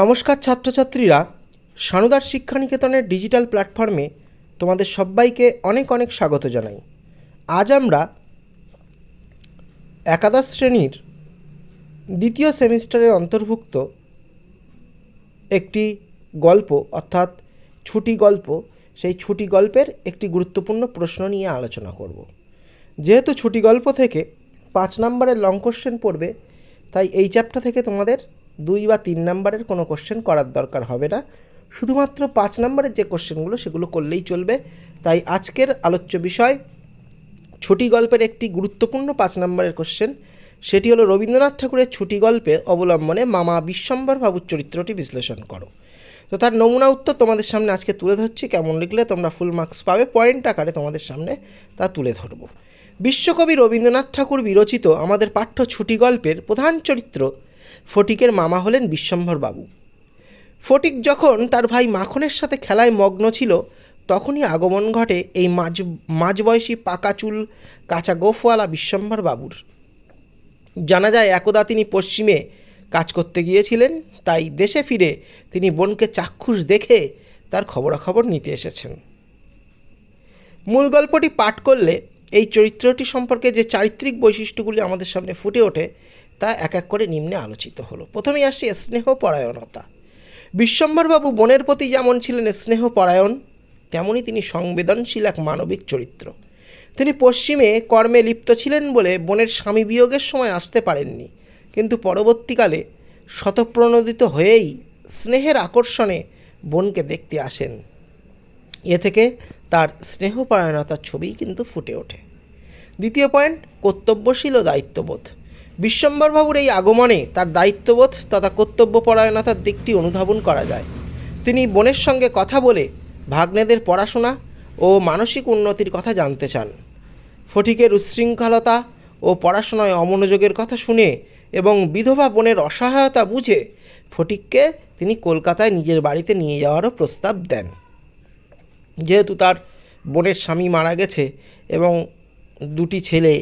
নমস্কার ছাত্রছাত্রীরা, সানুদার শিক্ষানিকেতনের ডিজিটাল প্ল্যাটফর্মে তোমাদের সবাইকে অনেক অনেক স্বাগত জানাই। আজ আমরা একাদশ শ্রেণির দ্বিতীয় সেমিস্টারের অন্তর্ভুক্ত একটি গল্প, অর্থাৎ ছুটি গল্প, সেই ছুটি গল্পের একটি গুরুত্বপূর্ণ প্রশ্ন নিয়ে আলোচনা করব। যেহেতু ছুটি গল্প থেকে পাঁচ নম্বরের লং কোশ্চেন পড়বে, তাই এই চ্যাপ্টার থেকে তোমাদের দুই বা তিন নম্বরের কোনো কোশ্চেন করার দরকার হবে না। শুধুমাত্র পাঁচ নম্বরের যে কোশ্চেনগুলো সেগুলো করলেই চলবে। তাই আজকের আলোচ্য বিষয়, ছুটি গল্পের একটি গুরুত্বপূর্ণ পাঁচ নম্বরের কোশ্চেন সেটি হলো রবীন্দ্রনাথ ঠাকুরের ছুটি গল্পে অবলম্বনে মামা বিশ্বম্বর বাবুর চরিত্রটি বিশ্লেষণ করো। তো তার নমুনা উত্তর তোমাদের সামনে আজকে তুলে ধরছি। কেমন লিখলে তোমরা ফুল মার্কস পাবে। পয়েন্ট আকারে তোমাদের সামনে তা তুলে ধরবো। বিশ্বকবি রবীন্দ্রনাথ ঠাকুর বিরচিত আমাদের পাঠ্য ছুটি গল্পের প্রধান চরিত্র ফটিকের মামা হলেন বিশ্বম্ভর বাবু। ফটিক যখন তার ভাই মাখনের সাথে খেলায় মগ্ন ছিল, তখনই আগমন ঘটে এই মাঝ, মাঝবয়সী পাকা চুল, কাঁচা গোফওয়ালা বিশ্বম্ভর বাবুর। জানা যায় একদা তিনি পশ্চিমে কাজ করতে গিয়েছিলেন, তাই দেশে ফিরে তিনি বোনকে চাক্ষুষ দেখে তার খবরাখবর নিতে এসেছেন। মূল গল্পটি পাঠ করলে এই চরিত্রটি সম্পর্কে যে চারিত্রিক বৈশিষ্ট্যগুলি আমাদের সামনে ফুটে ওঠে তা এক এক করে নিম্নে আলোচিত হলো। প্রথমেই আসছে স্নেহপরায়ণতা। বিশ্বম্বরবাবু বোনের প্রতি যেমন ছিলেন স্নেহপরায়ণ তেমনই তিনি সংবেদনশীল এক মানবিক চরিত্র। তিনি পশ্চিমে কর্মে লিপ্ত ছিলেন বলে বোনের স্বামী বিয়োগের সময় আসতে পারেননি। কিন্তু পরবর্তীকালে শতপ্রণোদিত হয়েই স্নেহের আকর্ষণে বোনকে দেখতে আসেন। এ থেকে তার স্নেহপরায়ণতার ছবি কিন্তু ফুটে ওঠে। দ্বিতীয় পয়েন্ট, কর্তব্যশীল ও দায়িত্ববোধ। বিশ্বম্বরবাবুর এই আগমনে তার দায়িত্ববোধ তথা কর্তব্যপরায়ণতার দিকটি অনুধাবন করা যায়। তিনি বোনের সঙ্গে কথা বলে ভাগ্নেদের পড়াশোনা ও মানসিক উন্নতির কথা জানতে চান। ফটিকের উচ্ছৃঙ্খলতা ও পড়াশোনায় অমনোযোগের কথা শুনে এবং বিধবা বোনের অসহায়তা বুঝে ফটিককে তিনি কলকাতায় নিজের বাড়িতে নিয়ে যাওয়ারও প্রস্তাব দেন। যেহেতু তার বোনের স্বামী মারা গেছে এবং দুটি ছেলে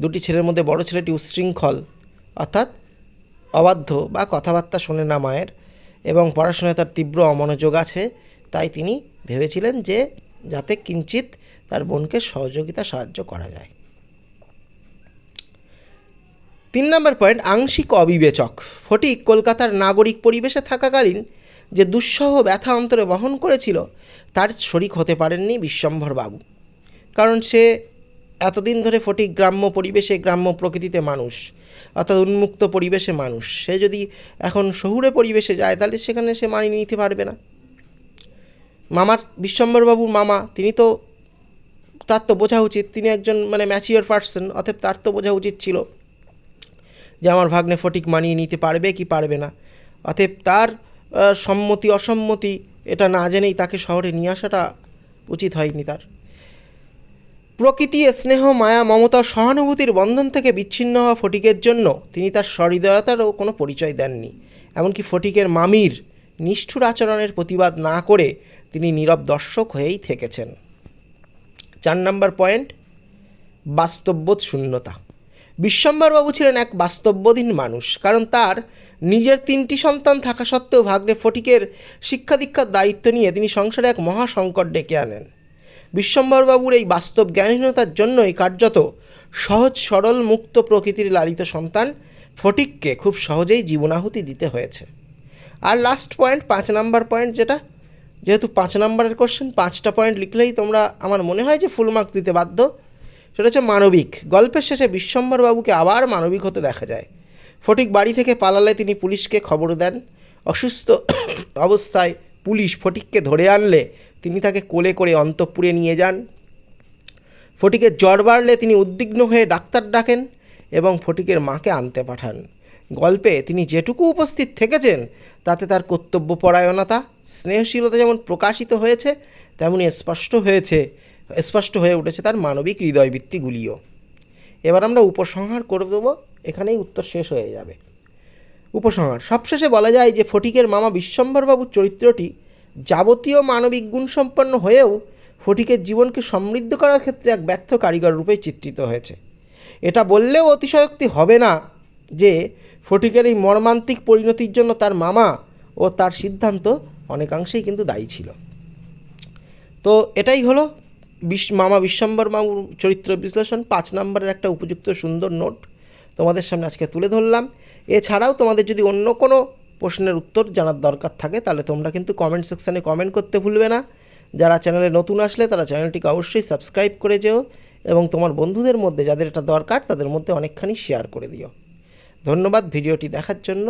দুটি ছেলের মধ্যে বড় ছেলেটি উচ্ছৃঙ্খল, অর্থাৎ অবাধ্য বা কথাবার্তা শোনে না মায়ের এবং পড়াশোনায় তার তীব্র অমনোযোগ আছে, তাই তিনি ভেবেছিলেন যে যাতে কিঞ্চিত তার বোনকে সহযোগিতা সাহায্য করা যায়। তিন নম্বর পয়েন্ট, আংশিক অবিবেচক। ফটিক কলকাতার নাগরিক পরিবেশে থাকাকালীন যে দুঃসহ ব্যথা অন্তরে বহন করেছিল, তার শরিক হতে পারেননি বিশ্বম্ভর বাবু কারণ সে এতদিন ধরে ফটিক গ্রাম্য পরিবেশে, গ্রাম্য প্রকৃতিতে মানুষ, অর্থাৎ উন্মুক্ত পরিবেশে মানুষ। সে যদি এখন শহুরে পরিবেশে যায়, তাহলে সেখানে সে মানিয়ে নিতে পারবে না। মামার বিশ্বম্বরবাবুর মামা, তিনি তো, তার তো বোঝা উচিত, তিনি একজন মানে ম্যাচিওর পার্সন অতএব তার তো বোঝা উচিত ছিল যে আমার ভাগ্নে ফটিক মানিয়ে নিতে পারবে কি পারবে না। অতএব তার সম্মতি, অসম্মতি, এটা না জেনেই তাকে শহরে নিয়ে আসাটা উচিত হয়নি তার। প্রকৃতি স্নেহ, মায়া, মমতা, সহানুভূতির বন্ধন থেকে বিচ্ছিন্ন হওয়া ফটিকের জন্য তিনি তার সহৃদয়তারও কোনো পরিচয় দেননি। এমনকি ফটিকের মামির নিষ্ঠুর আচরণের প্রতিবাদ না করে তিনি নীরব দর্শক হয়েই থেকেছেন। চার নম্বর পয়েন্ট বাস্তববোধ শূন্যতা বিশ্বম্বরবাবু ছিলেন এক বাস্তববোধীন মানুষ, কারণ তার নিজের তিনটি সন্তান থাকা সত্ত্বেও ভাগ্নে ফটিকের শিক্ষা দীক্ষার দায়িত্ব নিয়ে তিনি সংসারে এক মহা সংকট ডেকে আনেন। বিশ্বম্বরবাবুর এই বাস্তব জ্ঞানহীনতার জন্যই কার্যত সহজ, সরল, মুক্ত প্রকৃতির লালিত সন্তান ফটিককে খুব সহজেই জীবনাহুতি দিতে হয়েছে। আর লাস্ট পয়েন্ট পাঁচ নাম্বার পয়েন্ট যেটা, যেহেতু পাঁচ নাম্বারের কোশ্চেন পাঁচটা পয়েন্ট লিখলেই তোমরা, আমার মনে হয় যে ফুল মার্কস দিতে বাধ্য। সেটা হচ্ছে মানবিক। গল্পের শেষে বিশ্বম্বরবাবুকে আবার মানবিক হতে দেখা যায়। ফটিক বাড়ি থেকে পালালে তিনি পুলিশকে খবর দেন। অসুস্থ অবস্থায় পুলিশ ফটিককে ধরে আনলে তিনি তাকে কোলে করে অন্তঃপুরে নিয়ে যান। ফটিকের জ্বর বাড়লে তিনি উদ্বিগ্ন হয়ে ডাক্তার ডাকেন এবং ফটিকের মাকে আনতে পাঠান। গল্পে তিনি যেটুকু উপস্থিত থেকেছেন, তাতে তার কর্তব্যপরায়ণতা, স্নেহশীলতা যেমন প্রকাশিত হয়েছে, তেমনি স্পষ্ট হয়েছে, স্পষ্ট হয়ে উঠেছে তার মানবিক হৃদয়বৃত্তিগুলিও। এবার আমরা উপসংহার করে দেবো, এখানেই উত্তর শেষ হয়ে যাবে। উপসংহার। সবশেষে বলা যায় যে ফটিকের মামা বিশ্বম্বরবাবুর চরিত্রটি যাবতীয় মানবিক গুণসম্পন্ন হয়েও ফটিকের জীবনকে সমৃদ্ধ করার ক্ষেত্রে এক ব্যর্থ কারিগর রূপে চিত্রিত হয়েছে। এটা বললেও অতিশয়োক্তি হবে না যে ফটিকের এই মর্মান্তিক পরিণতির জন্য তার মামা ও তার সিদ্ধান্ত অনেকাংশেই কিন্তু দায়ী ছিল। তো এটাই হলো বিশ, মামা বিশ্বম্বর বাবুর চরিত্র বিশ্লেষণ। পাঁচ নম্বরের একটা উপযুক্ত সুন্দর নোট তোমাদের সামনে আজকে তুলে ধরলাম। এছাড়াও তোমাদের যদি অন্য কোনো প্রশ্নের উত্তর জানার দরকার থাকে, তাহলে তোমরা কিন্তু কমেন্ট সেকশানে কমেন্ট করতে ভুলবে না। যারা চ্যানেলে নতুন আসলে, তারা চ্যানেলটিকে অবশ্যই সাবস্ক্রাইব করে যেও এবং তোমার বন্ধুদের মধ্যে যাদের এটা দরকার, তাদের মধ্যে অনেকখানি শেয়ার করে দিও। ধন্যবাদ ভিডিওটি দেখার জন্য।